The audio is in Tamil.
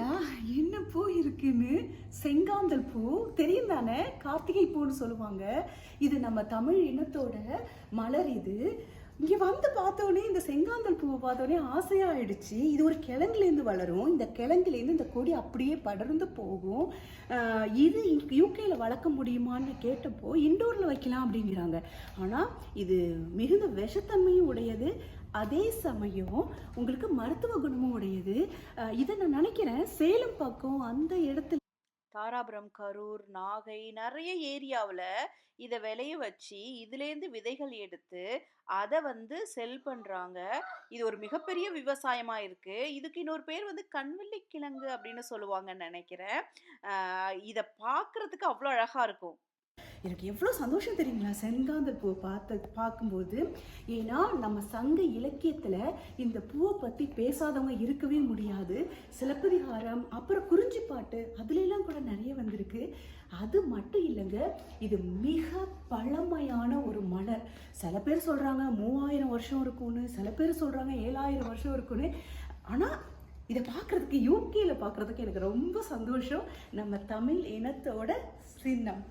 பாத்தீங்களா என்ன பூ இருக்குன்னு? செங்காந்தல் பூ. தெரியும் தானே கார்த்திகை பூன்னு சொல்லுவாங்க. இது நம்ம தமிழ் இனத்தோட மலர் இது. இங்க வந்து பார்த்தோன்னே இந்த செங்காந்தல் பூவை பார்த்தோன்னே ஆசையாயிடுச்சு இது ஒரு கிழங்குலேருந்து வளரும். இந்த கிழங்குலேருந்து இந்த கொடி அப்படியே படர்ந்து போகும். இது யூகேல வளர்க்க முடியுமான்னு கேட்டப்போ இண்டோர்ல வைக்கலாம் அப்படிங்கிறாங்க. ஆனா இது மிகுந்த விஷத்தன்மையும் உடையது. அதே சமயம் உங்களுக்கு மருத்துவ குணமும் உடையது. இதை நான் நினைக்கிறேன் சேலம் பக்கம் அந்த இடத்துல தாராபுரம் கரூர் நாகை நிறைய ஏரியாவில் இதை விளைய வச்சு இதுலேருந்து விதைகள் எடுத்து அதை வந்து செல் பண்ணுறாங்க இது ஒரு மிகப்பெரிய விவசாயமாக இருக்குது இதுக்கு இன்னொரு பேர் வந்து கண்வெள்ளி கிழங்கு அப்படின்னு சொல்லுவாங்கன்னு நினைக்கிறேன். இதை பார்க்குறதுக்கு அவ்வளோ அழகாக இருக்கும். எனக்கு எவ்வளோ சந்தோஷம் தெரியுங்களா? செங்காந்தல் பூவை பார்த்து பார்க்கும்போது ஏன்னா நம்ம சங்க இலக்கியத்தில் இந்த பூவை பற்றி பேசாதவங்க இருக்கவே முடியாது. சிலப்பதிகாரம் அப்புறம் குறிஞ்சிப்பாட்டு அதுலெல்லாம் கூட நிறைய வந்திருக்கு. அது மட்டும் இல்லைங்க இது மிக பழமையான ஒரு மலர். சில பேர் சொல்கிறாங்க மூவாயிரம் வருஷம் இருக்கும்னு சில பேர் சொல்கிறாங்க ஏழாயிரம் வருஷம் இருக்கும்னு. ஆனால் இதை பார்க்குறதுக்கு யூகேயில் பார்க்குறதுக்கு எனக்கு ரொம்ப சந்தோஷம். நம்ம தமிழ் இனத்தோட சின்னம்.